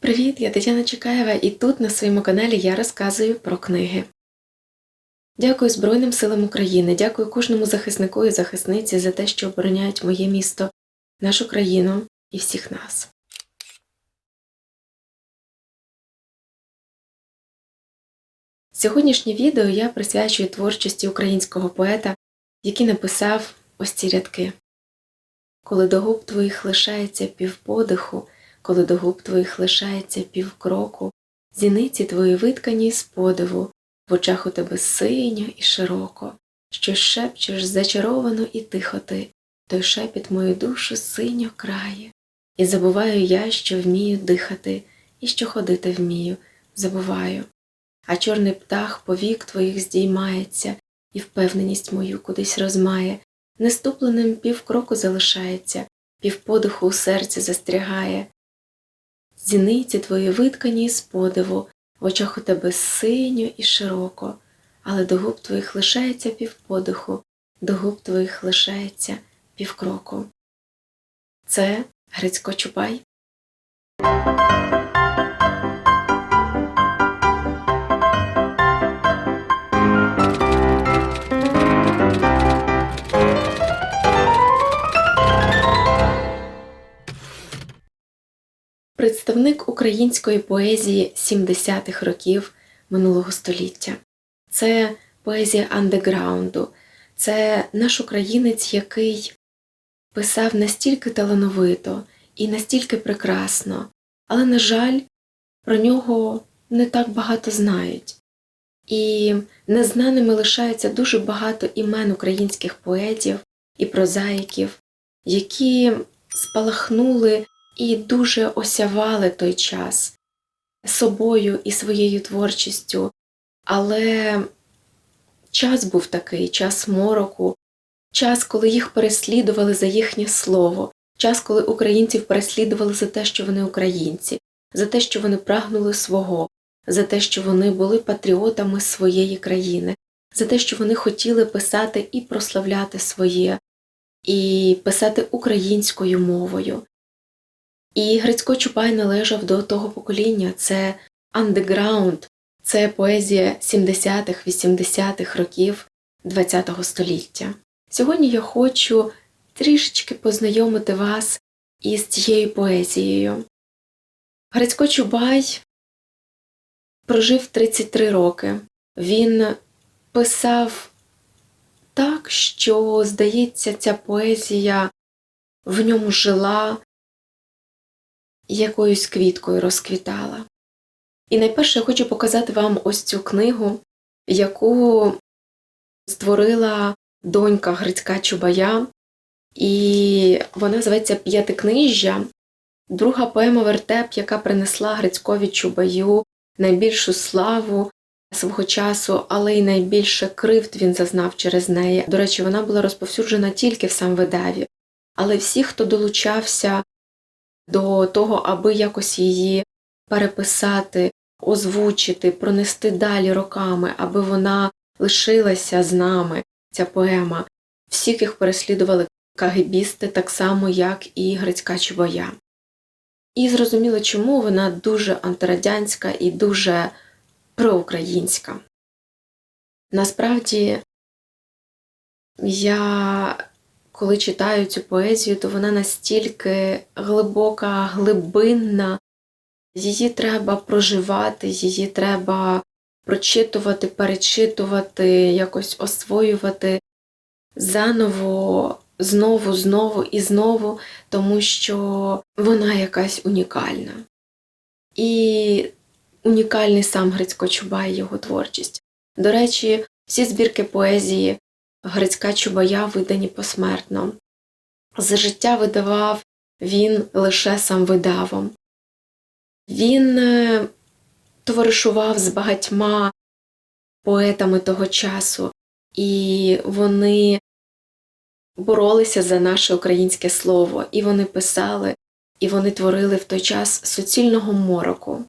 Привіт, я Тетяна Чекаєва, і тут на своєму каналі я розказую про книги. Дякую Збройним силам України, дякую кожному захиснику і захисниці за те, що обороняють моє місто, нашу країну і всіх нас. Сьогоднішнє відео я присвячую творчості українського поета, який написав ось ці рядки. Коли до губ твоїх лишається півподиху, коли до губ твоїх лишається півкроку, зіниці твої виткані з подиву, в очах у тебе синьо і широко, що шепчеш зачаровано і тихо ти, той шепіт мою душу синьо крає. І забуваю я, що вмію дихати, і що ходити вмію, забуваю. А чорний птах повік твоїх здіймається, і впевненість мою кудись розмає, неступленим півкроку залишається, півподиху у серці застрягає. Зіниці твої виткані із подиву, в очах у тебе синьо і широко, але до губ твоїх лишається півподиху, до губ твоїх лишається півкроку. Це Грицько Чубай. Представник української поезії 70-х років минулого століття. Це поезія андеграунду, це наш українець, який писав настільки талановито і настільки прекрасно, але, на жаль, про нього не так багато знають. І незнаними лишаються дуже багато імен українських поетів і прозаїків, які спалахнули і дуже осявали той час собою і своєю творчістю, але час був такий, час мороку, час, коли їх переслідували за їхнє слово, час, коли українців переслідували за те, що вони українці, за те, що вони прагнули свого, за те, що вони були патріотами своєї країни, за те, що вони хотіли писати і прославляти своє, і писати українською мовою. І Грицько Чупай належав до того покоління, це андеграунд, це поезія 70-х, 80-х років ХХ століття. Сьогодні я хочу трішечки познайомити вас із цією поезією. Грицько Чубай прожив 33 роки. Він писав так, що, здається, ця поезія в ньому жила якоюсь квіткою розквітала. І найперше я хочу показати вам ось цю книгу, яку створила донька Грицька Чубая, і вона зветься П'ятикнижжя, друга поема Вертеп, яка принесла Грицькові Чубаю найбільшу славу свого часу, але й найбільше кривд він зазнав через неї. До речі, вона була розповсюджена тільки в самвидаві, але всі, хто долучався до того, аби якось її переписати, озвучити, пронести далі роками, аби вона лишилася з нами, ця поема. Всіх їх переслідували кагибісти, так само, як і Грицька Чубая. І зрозуміло, чому вона дуже антирадянська і дуже проукраїнська. Насправді, я коли читаю цю поезію, то вона настільки глибока, глибинна, її треба проживати, її треба прочитувати, перечитувати, якось освоювати заново, знову, знову і знову, тому що вона якась унікальна. І унікальний сам Грицько Чубай, його творчість. До речі, всі збірки поезії Грицька Чубая видані посмертно. За життя видавав він лише сам видавом. Він е, товаришував з багатьма поетами того часу, і вони боролися за наше українське слово, і вони писали, і вони творили в той час суцільного мороку.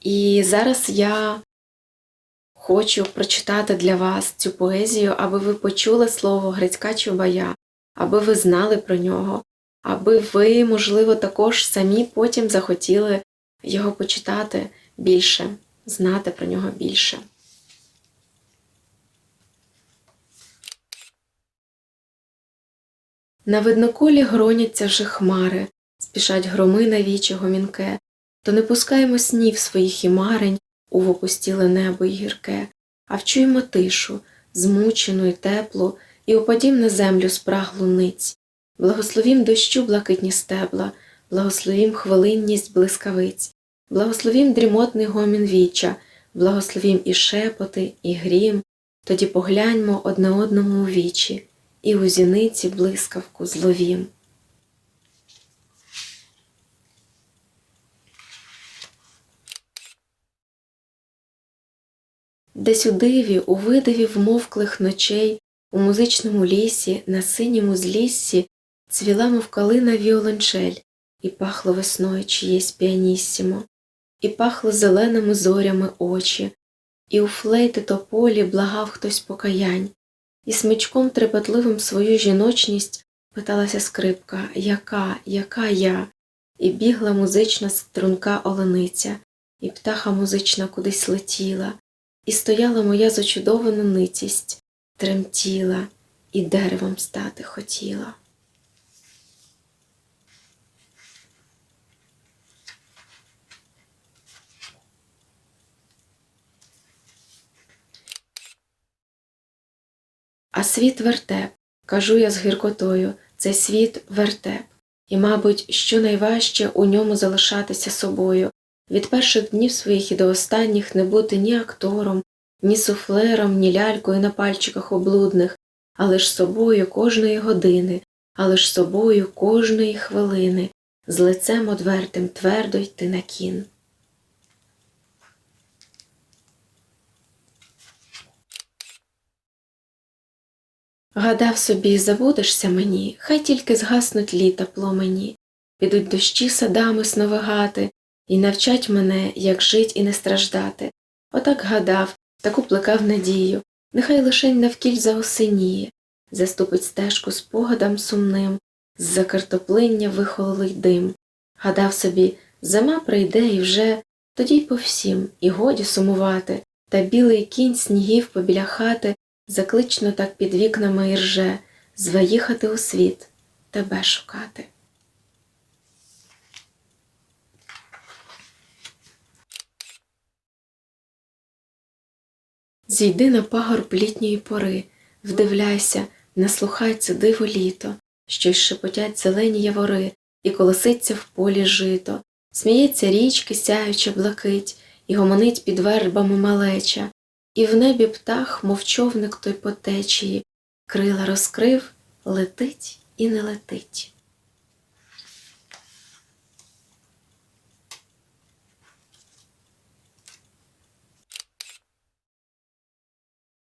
І зараз я Хочу прочитати для вас цю поезію, аби ви почули слово Грицька Чубая, аби ви знали про нього, аби ви, можливо, також самі потім захотіли його почитати більше, знати про нього більше. На видноколі гроняться вже хмари, спішать громи на вічі гомінке, то не пускаємо снів своїх і марень у вопустіле небо й гірке, а вчуємо тишу, змучену й теплу, і упадім на землю спраглу ниць. Благословім дощу блакитні стебла, благословім хвилинність блискавиць, благословім дрімотний гомін віча, благословім і шепоти, і грім, тоді погляньмо одне одному у вічі, і у зіниці блискавку зловім. Десь у диві, у видиві вмовклих ночей, у музичному лісі, на синьому зліссі цвіла, мов калина віолончель, і пахло весною чиєсь піаніссімо, і пахло зеленими зорями очі, і у флейти тополі благав хтось покаянь, і смичком трепетливим свою жіночність питалася скрипка Яка, яка я? І бігла музична струнка олениця, і птаха музична кудись летіла, і стояла моя зачудована ницість, тремтіла і деревом стати хотіла. А світ вертеп, кажу я з гіркотою, цей світ вертеп, і, мабуть, що найважче у ньому залишатися собою, від перших днів своїх і до останніх не бути ні актором, ні суфлером, ні лялькою на пальчиках облудних, але ж собою кожної години, але ж собою кожної хвилини, з лицем одвертим твердо йти на кін. Гадав собі, забудешся мені, хай тільки згаснуть літа пломені, підуть дощі садами сновигати, і навчать мене, як жить і не страждати. Отак гадав, таку плекав надію, нехай лишень навкіль заосеніє, заступить стежку спогадам сумним, з за картоплиння вихололий дим. Гадав собі, зима прийде і вже тоді й по всім, і годі сумувати, та білий кінь снігів побіля хати заклично так під вікнами і рже, зве їхати у світ, тебе шукати. Зійди на пагорб літньої пори, вдивляйся, наслухай це диво літо, що й шепотять зелені явори, і колоситься в полі жито, сміється річки, сяюча блакить, і гомонить під вербами малеча, і в небі птах, мов човник той по течії, крила розкрив, летить і не летить.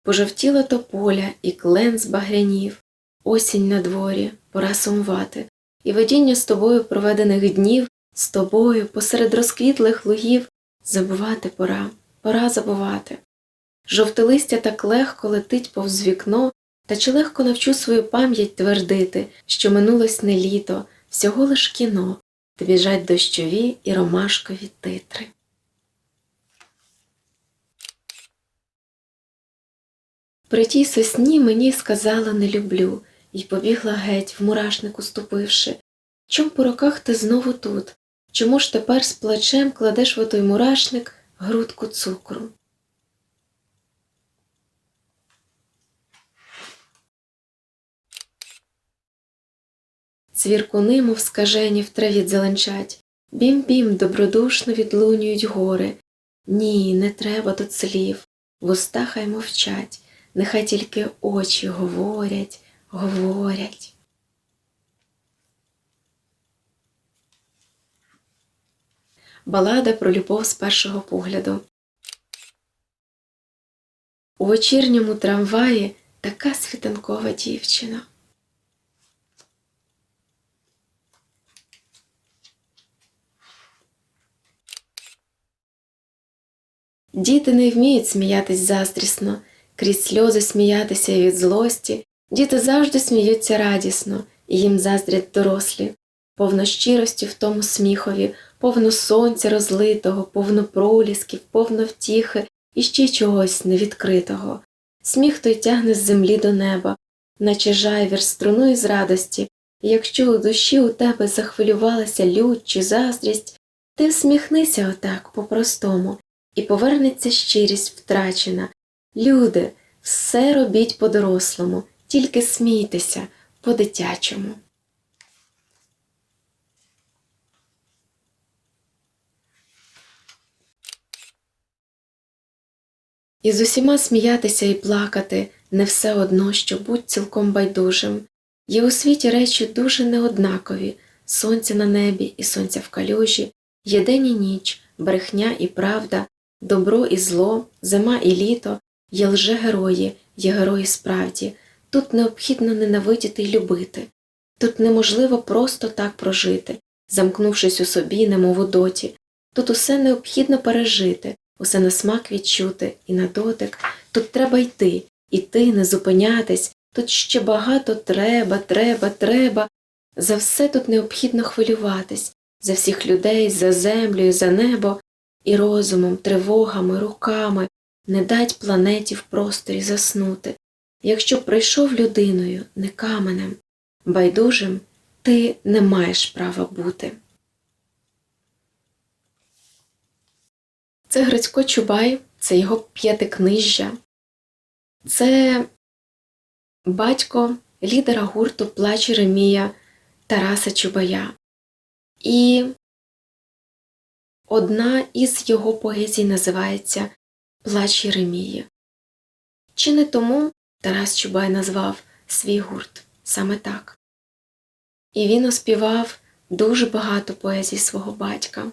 Пожовтіло тополя, і клен збагрянів, осінь на дворі, пора сумувати, і видіння з тобою проведених днів, з тобою посеред розквітлих лугів забувати пора, пора забувати. Жовте листя так легко летить повз вікно, та чи легко навчу свою пам'ять твердити, що минулось не літо, всього лиш кіно, де біжать дощові і ромашкові титри. При тій сосні мені сказала не люблю, І побігла геть, в мурашнику ступивши. Чом по роках ти знову тут? Чому ж тепер з плачем кладеш в той мурашник грудку цукру? Цвіркуни, мов скажені, в траві зеленчать, бім-бім добродушно відлунюють гори. Ні, не треба тут слів, вуста хай мовчать, нехай тільки очі говорять, говорять. Балада про любов з першого погляду. У вечірньому трамваї така світанкова дівчина. Діти не вміють сміятись заздрісно, крізь сльози сміятися від злості, діти завжди сміються радісно, і їм заздрять дорослі, повно щирості в тому сміхові, повно сонця розлитого, повно пролісків, повно втіхи і ще чогось невідкритого. Сміх той тягне з землі до неба, наче жайвір струнує з радості, і якщо у душі у тебе захвилювалася лють чи заздрість, ти всміхнися отак по-простому, і повернеться щирість втрачена. Люди, все робіть по-дорослому, тільки смійтеся по-дитячому. І з усіма сміятися і плакати не все одно, що будь цілком байдужим. Є у світі речі дуже неоднакові сонце на небі і сонця в калюжі, є день і ніч, брехня і правда, добро і зло, зима і літо, є лже-герої, є герої справді. Тут необхідно ненавидіти й любити. Тут неможливо просто так прожити, замкнувшись у собі, немов у доті. Тут усе необхідно пережити, усе на смак відчути і на дотик. Тут треба йти, іти, не зупинятись. Тут ще багато треба, треба, треба. За все тут необхідно хвилюватись, за всіх людей, за землю, за небо, і розумом, тривогами, руками не дать планеті в просторі заснути. Якщо прийшов людиною, не каменем, байдужим, ти не маєш права бути. Це Грицько Чубай, це його п'ятикнижжя, це батько лідера гурту Плач Ремія Тараса Чубая. І одна із його поезій називається Плач Єремії. Чи не тому Тарас Чубай назвав свій гурт саме так? І він оспівав дуже багато поезій свого батька.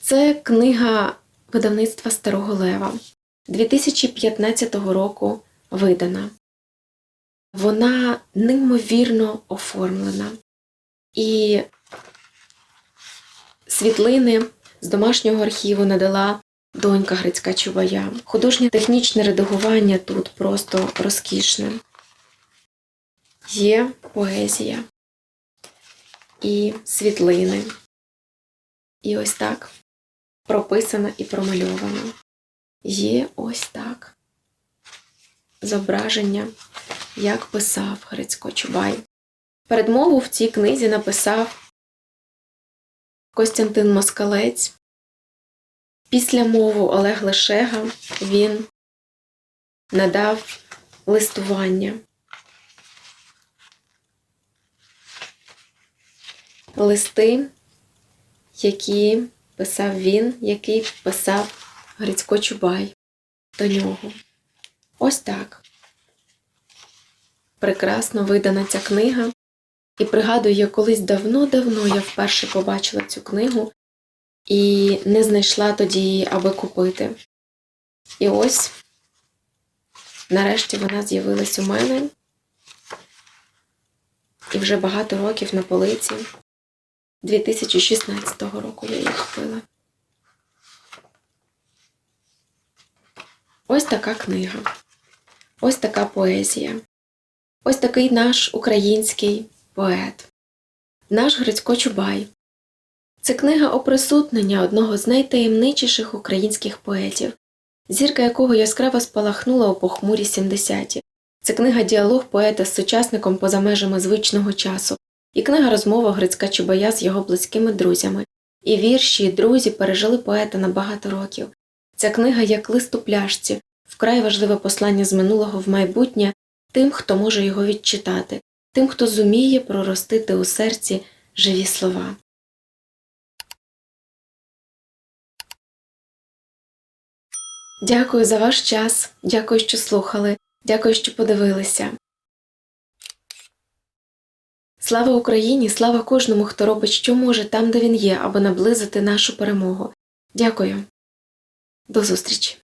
Це книга видавництва Старого Лева 2015 року видана. Вона неймовірно оформлена. І світлини з домашнього архіву надала донька Грицька Чубая. Художнє технічне редагування тут просто розкішне. Є поезія і світлини. І ось так прописано і промальовано. Є ось так зображення, як писав Грицько Чубай. Передмову в цій книзі написав Костянтин Москалець. Після мову Олег Лешега він надав листування. Листи, які писав він, який писав Грицько Чубай до нього. Ось так. Прекрасно видана ця книга. І пригадую, я колись давно-давно я вперше побачила цю книгу і не знайшла тоді її, аби купити. І ось, нарешті, вона з'явилась у мене. І вже багато років на полиці. 2016 року я її купила. Ось така книга. Ось така поезія. Ось такий наш український поет, наш Грицько Чубай. Це книга оприсутнення одного з найтаємничіших українських поетів, зірка якого яскраво спалахнула у похмурі 70-ті. Це книга діалог поета з сучасником поза межами звичного часу, і книга розмова Грицька Чубая з його близькими друзями. І вірші, і друзі пережили поета на багато років. Ця книга як лист у пляшці, вкрай важливе послання з минулого в майбутнє тим, хто може його відчитати, тим, хто зуміє проростити у серці живі слова. Дякую за ваш час, дякую, що слухали, дякую, що подивилися. Слава Україні, слава кожному, хто робить, що може там, де він є, аби наблизити нашу перемогу. Дякую. До зустрічі!